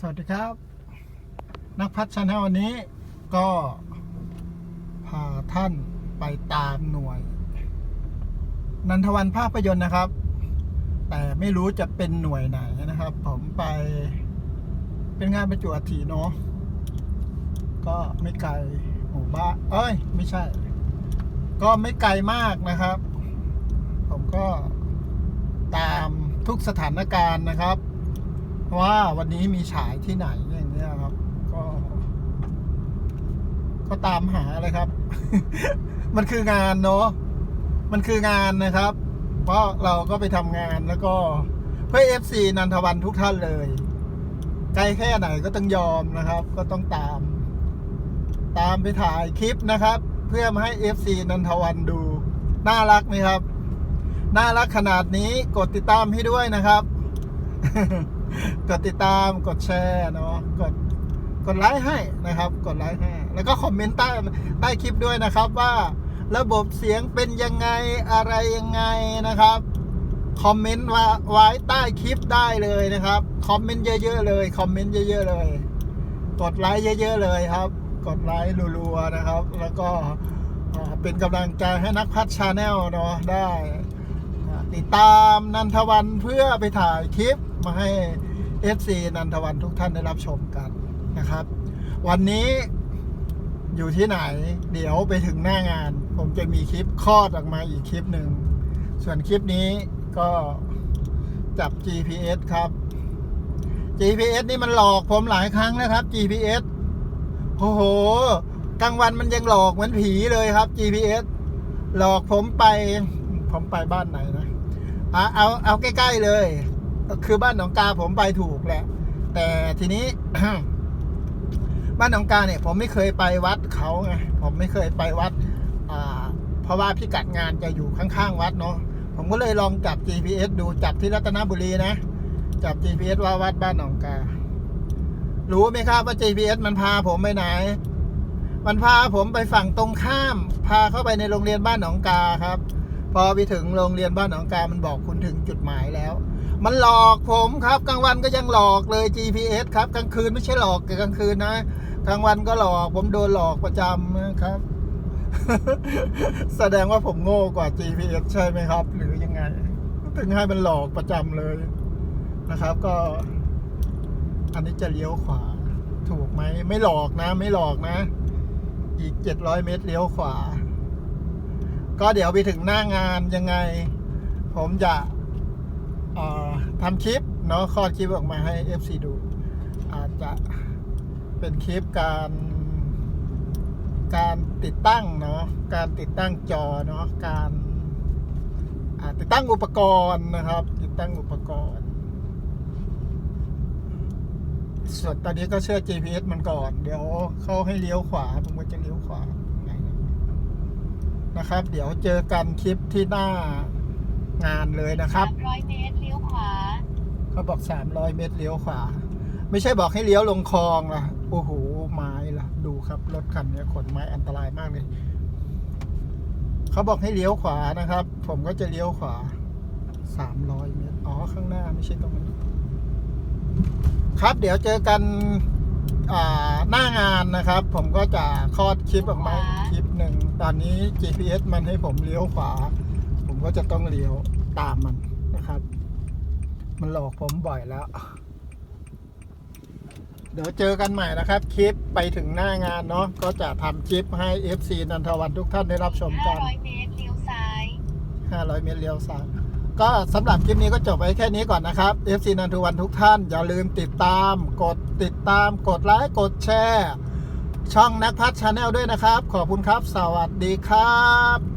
สวัสดีครับ นักพัฒชาแนลวันนี้ก็พาท่านไปตามหน่วย นันทวันภาพยนตร์นะครับ แต่ไม่รู้จะเป็นหน่วยไหนนะครับ ผมไปเป็นงานประจวบอัฐิเนาะก็ไม่ไกลหมู่บ้านเอ้ย ไม่ใช่ ก็ไม่ไกลมากนะครับ ผมก็ตามทุกสถานการณ์นะครับ ว่าวันนี้มีฉายที่ไหนอย่างเงี้ยครับ ก็ ก็ตามหาเลยครับ มันคืองานเนาะมันคืองานนะครับ เพราะเราก็ไปทำงานแล้วก็ เพื่อเอฟซีนันทวันทุกท่านเลยไกลแค่ไหนก็ต้องยอมนะครับ ก็ต้องตาม ตามไปถ่ายคลิปนะครับ เพื่อมาให้เอฟซีนันทวันดู น่ารักไหมครับ น่ารักขนาดนี้กดติดตามให้ด้วยนะครับ กดติดตามกดแชร์เนาะกดกดไลค์ให้นะครับ กดไลค์ให้ แล้วก็คอมเมนต์ใต้ใต้คลิปด้วยนะครับว่าระบบเสียงเป็นยังไงอะไรยังไงนะครับ คอมเมนต์ว่าไว้ใต้คลิปได้เลยนะครับ คอมเมนต์เยอะๆเลยคอมเมนต์เยอะๆเลย กดไลค์เยอะ ๆ เลยครับ กดไลค์รัวๆนะครับ แล้วก็เป็นกำลังใจให้นักพัฒชาแนลเนาะได้ ติดตามนันทวันเพื่อไปถ่ายคลิป มาให้ FC นันทวันทุกท่านได้รับชมกันนะครับ วันนี้อยู่ที่ไหน เดี๋ยวไปถึงหน้างาน ผมจะมีคลิปคลอดออกมาอีกคลิปหนึ่ง ส่วนคลิปนี้ก็จับ GPS ครับ GPS นี่มันหลอกผมหลายครั้งแล้วครับ GPS โอ้โห กลางวันมันยังหลอกเหมือนผีเลยครับ GPS หลอกผมไป ผมไปบ้านไหนนะอะเอาเอาใกล้ ๆ เลย คือบ้านหนองกาผมไปถูกแหละ แต่ทีนี้ บ้านหนองกาเนี่ย ผมไม่เคยไปวัดเขาไงผมไม่เคยไปวัดอ่าเพราะว่าพิกัดงานจะอยู่ข้างๆวัดเนาะผมก็เลยลองจับ GPS ดูจับที่รัตนบุรีนะ จับ GPS ว่าวัดบ้านหนองกา รู้ไหมครับว่า GPS มันพาผมไปไหน มันพาผมไปฝั่งตรงข้าม พาเข้าไปในโรงเรียนบ้านหนองกาครับ พอไปถึงโรงเรียนบ้านหนองกา มันบอกคุณถึงจุดหมายแล้ว มันหลอกผมครับกลางวันก็ยังหลอกเลย GPS ครับกลางคืนไม่ใช่หลอกแต่กลางคืนนะกลางวันก็หลอก ผมโดนหลอกประจำนะครับ แสดงว่าผมโง่กว่า GPS ใช่ไหมครับ หรือยังไง ถึงให้มันหลอกประจำเลยนะครับ ก็ อันนี้จะเลี้ยวขวา ถูกไหมไม่หลอกนะ ไม่หลอกนะ อีกเจ็ดร้อยเมตรเลี้ยวขวา ก็เดี๋ยวไปถึงหน้างานยังไง ผมจะ ทำคลิปเนาะคลอดคลิปออกมาให้ FC ดู อาจจะเป็นคลิปการการติดตั้งเนาะการติดตั้งจอเนาะการอาติดตั้งอุปกรณ์นะครับ ติดตั้งอุปกรณ์ ส่วนตอนนี้ก็เชื่อ GPS มันก่อน เดี๋ยวเข้าให้เลี้ยวขวา ผมก็จะเลี้ยวขวานะครับ เดี๋ยวเจอกันคลิปที่หน้า งานเลยนะครับร้อยเมตรเลี้ยวขวาเขาบอก 300 เมตรเลี้ยวขวา ไม่ใช่บอกให้เลี้ยวลงคลองล่ะ โอ้โห ไม้ล่ะ ดูครับ รถคันนี้ขนไม้อันตรายมากเลย เขาบอกให้เลี้ยวขวานะครับ ผมก็จะเลี้ยวขวา 300 เมตร อ๋อ ข้างหน้าไม่ใช่ตรงนี้ครับ เดี๋ยวเจอกันหน้างานนะครับ ผมก็จะคลอดคลิปออกมาคลิปหนึ่ง ตอนนี้ GPS มันให้ผมเลี้ยวขวา ก็จะต้องเลี้ยวตามมันนะครับ มันหลอกผมบ่อยแล้ว เดี๋ยวเจอกันใหม่นะครับ คลิปไปถึงหน้างานเนาะก็จะทำคลิปให้ FC นันทวันทุกท่านได้รับชมกัน500เมตรเลี้ยวซ้าย500 เมตรเลี้ยวซ้ายก็สำหรับคลิปนี้ก็จบไปแค่นี้ก่อนนะครับ FC นันทวันทุกท่าน อย่าลืมติดตาม กดติดตาม กดไลค์กดแชร์ช่องนักพัฒชาแนลด้วยนะครับ ขอบคุณครับ สวัสดีครับ